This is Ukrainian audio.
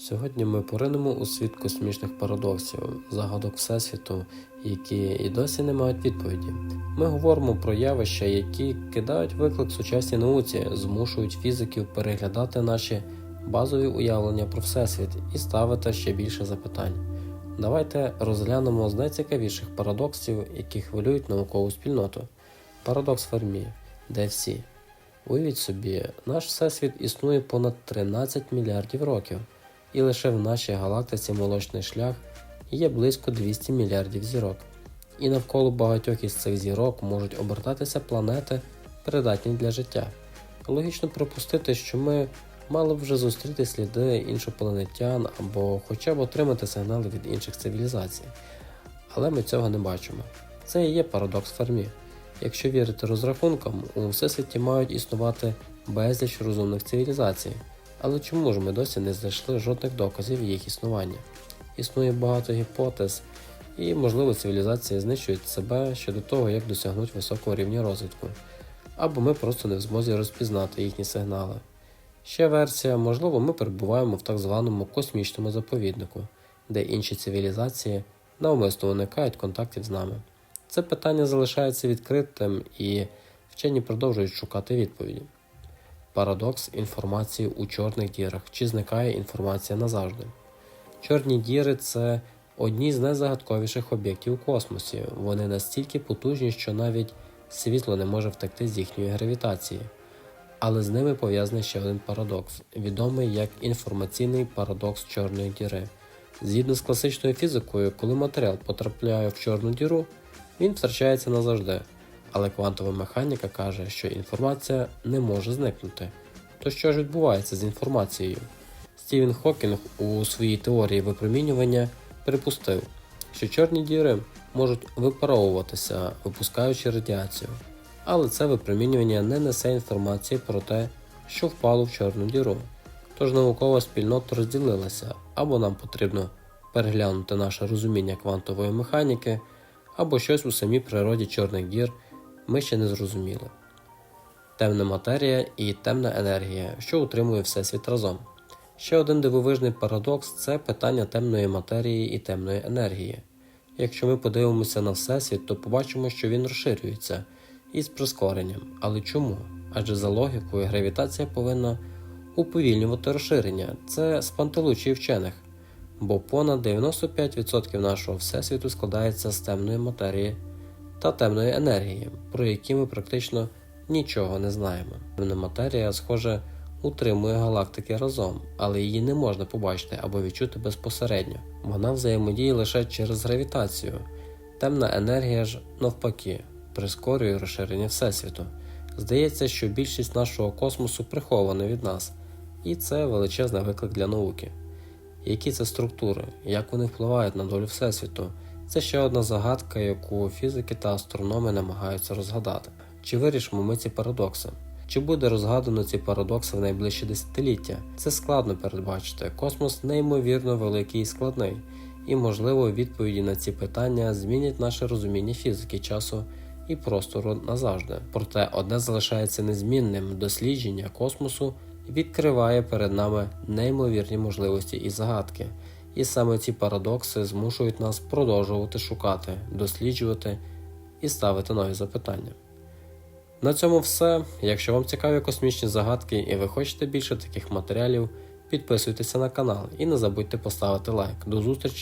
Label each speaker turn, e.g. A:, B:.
A: Сьогодні ми поринемо у світ космічних парадоксів, загадок Всесвіту, які і досі не мають відповіді. Ми говоримо про явища, які кидають виклик сучасній науці, змушують фізиків переглядати наші базові уявлення про Всесвіт і ставити ще більше запитань. Давайте розглянемо з найцікавіших парадоксів, які хвилюють наукову спільноту. Парадокс Фермі, де всі. Уявіть собі, наш Всесвіт існує понад 13 мільярдів років, і лише в нашій галактиці Молочний шлях є близько 200 мільярдів зірок. І навколо багатьох із цих зірок можуть обертатися планети, придатні для життя. Логічно припустити, що ми мали б вже зустріти сліди іншопланетян або хоча б отримати сигнали від інших цивілізацій. Але ми цього не бачимо. Це і є парадокс Фермі. Якщо вірити розрахункам, у всесвіті мають існувати безліч розумних цивілізацій. Але чому ж ми досі не знайшли жодних доказів їх існування? Існує багато гіпотез, і, можливо, цивілізації знищують себе щодо того, як досягнути високого рівня розвитку, або ми просто не в змозі розпізнати їхні сигнали. Ще версія, можливо, ми перебуваємо в так званому космічному заповіднику, де інші цивілізації навмисно уникають контактів з нами. Це питання залишається відкритим і вчені продовжують шукати відповіді. Парадокс інформації у чорних дірах. Чи зникає інформація назавжди? Чорні діри це одні з найзагадковіших об'єктів у космосі. Вони настільки потужні, що навіть світло не може втекти з їхньої гравітації. Але з ними пов'язаний ще один парадокс, відомий як інформаційний парадокс чорної діри. Згідно з класичною фізикою, коли матеріал потрапляє в чорну діру, він втрачається назавжди. Але квантова механіка каже, що інформація не може зникнути. То що ж відбувається з інформацією? Стівен Хокінг у своїй теорії випромінювання припустив, що чорні діри можуть випаровуватися, випускаючи радіацію, але це випромінювання не несе інформації про те, що впало в чорну діру. Тож наукова спільнота розділилася, або нам потрібно переглянути наше розуміння квантової механіки, або щось у самій природі чорних дір ми ще не зрозуміли. Темна матерія і темна енергія, що утримує Всесвіт разом. Ще один дивовижний парадокс це питання темної матерії і темної енергії. Якщо ми подивимося на Всесвіт, то побачимо, що він розширюється із прискоренням. Але чому? Адже за логікою гравітація повинна уповільнювати розширення. Це спантеличує вчених, бо понад 95% нашого Всесвіту складається з темної матерії та темної енергії, про які ми практично нічого не знаємо. Темна матерія, схоже, утримує галактики разом, але її не можна побачити або відчути безпосередньо. Вона взаємодіє лише через гравітацію. Темна енергія ж навпаки прискорює розширення Всесвіту. Здається, що більшість нашого космосу прихована від нас, і це величезний виклик для науки. Які це структури, як вони впливають на долю Всесвіту? Це ще одна загадка, яку фізики та астрономи намагаються розгадати. Чи вирішимо ми ці парадокси? Чи буде розгадано ці парадокси в найближчі десятиліття? Це складно передбачити. Космос неймовірно великий і складний, і, можливо, відповіді на ці питання змінять наше розуміння фізики, часу і простору назавжди. Проте одне залишається незмінним: дослідження космосу відкриває перед нами неймовірні можливості і загадки. І саме ці парадокси змушують нас продовжувати шукати, досліджувати і ставити нові запитання. На цьому все. Якщо вам цікаві космічні загадки і ви хочете більше таких матеріалів, підписуйтеся на канал і не забудьте поставити лайк. До зустрічі!